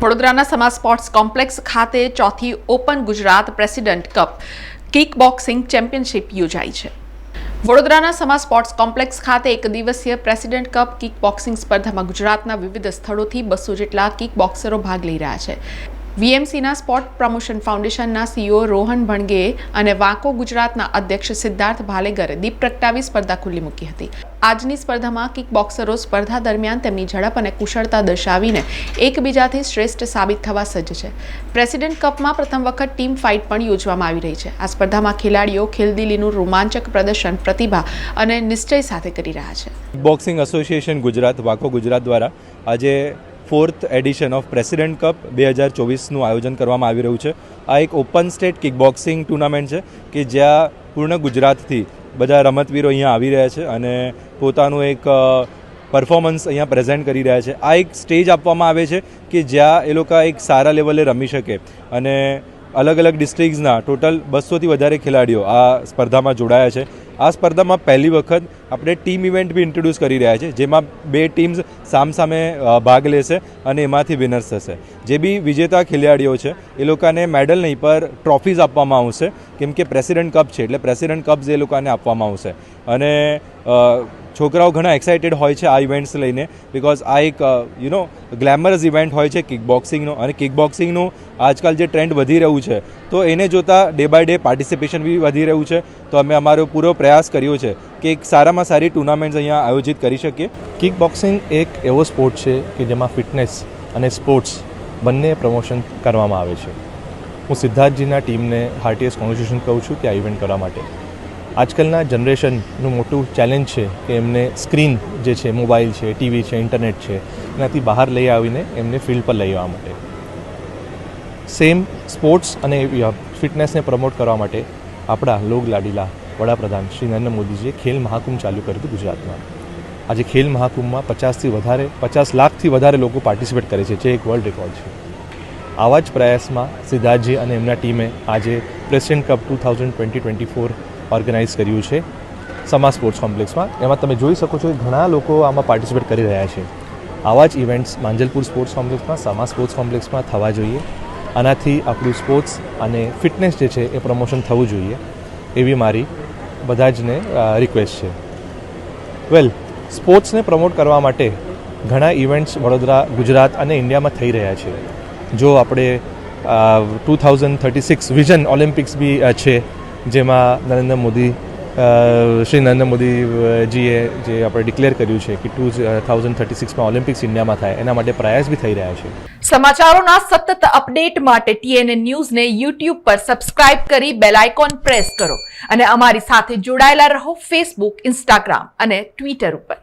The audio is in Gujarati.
વડોદરાના સમા સ્પોર્ટ્સ કોમ્પ્લેક્સ ખાતે ચોથી open Gujarat president cup kick boxing championship યોજાઈ છે. વડોદરાના સમા સ્પોર્ટ્સ કોમ્પ્લેક્સ ખાતે એક દિવસીય પ્રેસિડેન્ટ કપ કિક બોક્સિંગ સ્પર્ધામાં ગુજરાતના વિવિધ સ્થળોથી બસો જેટલા કિક બોક્સરો ભાગ લઈ રહ્યા છે. વીએમસીના સ્પોર્ટ પ્રમોશન ફાઉન્ડેશનના સીઈઓ રોહન ભણગે અને વાંકો ગુજરાતના અધ્યક્ષ સિદ્ધાર્થ ભાલેગરે દીપ પ્રગટાવી સ્પર્ધા ખુલ્લી મૂકી હતી. આજની સ્પર્ધામાં કિક બોક્સરો સ્પર્ધા દરમિયાન તેમની ઝડપ અને કુશળતા દર્શાવીને એકબીજાથી શ્રેષ્ઠ સાબિત થવા સજ્જ છે. પ્રેસિડેન્ટ કપમાં પ્રથમ વખત ટીમ ફાઇટ પણ યોજવામાં આવી રહી છે. આ સ્પર્ધામાં ખેલાડીઓ ખેલદિલીનું રોમાંચક પ્રદર્શન, પ્રતિભા અને નિશ્ચય સાથે કરી રહ્યા છે. બોક્સિંગ એસોસિએશન ગુજરાત, વાકો ગુજરાત દ્વારા આજે fourth edition of president cup બે હજાર ચોવીસનું આયોજન કરવામાં આવી રહ્યું છે. આ એક open state kick boxing tournament છે કે જ્યાં પૂર્ણ ગુજરાતથી બધા રમતવીરો અહીંયા આવી રહ્યા છે અને પોતાનું એક પરફોર્મન્સ અહીંયા પ્રેઝન્ટ કરી રહ્યા છે. આ એક સ્ટેજ આપવામાં આવે છે કે જ્યાં એ લોકો એક સારા લેવલે રમી શકે અને અલગ અલગ ડિસ્ટ્રિક્ટ્સના ટોટલ બસોથી વધારે ખેલાડીઓ આ સ્પર્ધામાં જોડાયા છે. આ સ્પર્ધામાં પહેલી વખત આપણે ટીમ ઇવેન્ટ બી ઇન્ટ્રોડ્યુસ કરી રહ્યા છે, જેમાં બે ટીમ્સ સામસામે ભાગ લેશે અને એમાંથી વિનર્સ થશે. જે બી વિજેતા ખેલાડીઓ છે, એ લોકોને મેડલ નહીં પર ટ્રોફીઝ આપવામાં આવશે. કેમ કે પ્રેસિડેન્ટ કપ છે, એટલે પ્રેસિડેન્ટ કપ્સ એ લોકોને આપવામાં આવશે. અને છોકરાઓ ઘણા એક્સાઇટેડ હોય છે આ ઇવેન્ટ્સ લઈને બિકોઝ આ એક યુ નો ગ્લેમરસ ઇવેન્ટ હોય છે કિક બોક્સિંગનો અને કિક બોક્સિંગનું આજકાલ જે ટ્રેન્ડ વધી રહ્યું છે, તો એને જોતાં ડે બાય ડે પાર્ટિસિપેશન બી વધી રહ્યું છે. તો અમે અમારો પૂરો પ્રયાસ કર્યો છે કે એક સારામાં સારી ટુર્નામેન્ટ્સ અહીંયા આયોજિત કરી શકીએ. કિક બોક્સિંગ એક એવો સ્પોર્ટ છે કે જેમાં ફિટનેસ અને સ્પોર્ટ્સ બંને પ્રમોશન કરવામાં આવે છે. હું સિદ્ધાર્થજીના ટીમને હાર્ટીએસ કોન્ગ્રેચ્યુલેશન કહું છું કે આ ઇવેન્ટ કરવા માટે. આજકાલના જનરેશનનું મોટું ચેલેન્જ છે કે એમને સ્ક્રીન જે છે મોબાઈલ છે ટીવી છે ઇન્ટરનેટ છે, એનાથી બહાર લઈ આવીને એમને ફિલ્ડ પર લઈ આવવા માટે. સેમ સ્પોર્ટ્સ અને ફિટનેસને પ્રમોટ કરવા માટે આપણા લોક લાડીલા વડાપ્રધાન શ્રી નરેન્દ્ર મોદીજીએ ખેલ મહાકુંભ ચાલુ કર્યું હતું ગુજરાતમાં. આજે ખેલ મહાકુંભમાં પચાસથી વધારે, પચાસ લાખથી વધારે લોકો પાર્ટિસિપેટ કરે છે, જે એક વર્લ્ડ રેકોર્ડ છે. આવા જ પ્રયાસમાં સિદ્ધાર્થજી અને એમના ટીમે આજે president cup two thousand twenty twenty four organise કર્યું છે સમા સ્પોર્ટ્સ કોમ્પ્લેક્સમાં. એમાં તમે જોઈ શકો છો કે ઘણા લોકો આમાં પાર્ટિસિપેટ કરી રહ્યા છે. આવા જ ઇવેન્ટ્સ માંજલપુર સ્પોર્ટ્સ કોમ્પ્લેક્સમાં સમા સ્પોર્ટ્સ કોમ્પ્લેક્સમાં થવા જોઈએ. આનાથી આપણું સ્પોર્ટ્સ અને ફિટનેસ જે છે એ પ્રમોશન થવું જોઈએ. એવી મારી બધા જને રિક્વેસ્ટ છે. વેલ સ્પોર્ટ્સને પ્રમોટ કરવા માટે ઘણા ઇવેન્ટ્સ વડોદરા, ગુજરાત અને ઇન્ડિયામાં થઈ રહ્યા છે. જો આપણે two thousand thirty six vision olympics બી છે જેમાં નરેન્દ્ર મોદી શ્રી નરેન્દ્ર મોદીજીએ જે આપણે ડિક્લેર કર્યું છે કે ટુ થાઉઝન્ડ થર્ટી સિક્સમાં ઓલિમ્પિક્સ ઇન્ડિયામાં થાય, એના માટે પ્રયાસ બી થઈ રહ્યા છે. સમાચારોના સતત અપડેટ માટે ટીએનએ ન્યૂઝને યુટ્યુબ પર સબસ્ક્રાઇબ કરી બેલ આઇકોન પ્રેસ કરો. અને અમારી સાથે જોડાયેલા રહો ફેસબુક ઇન્સ્ટાગ્રામ અને ટ્વિટર ઉપર.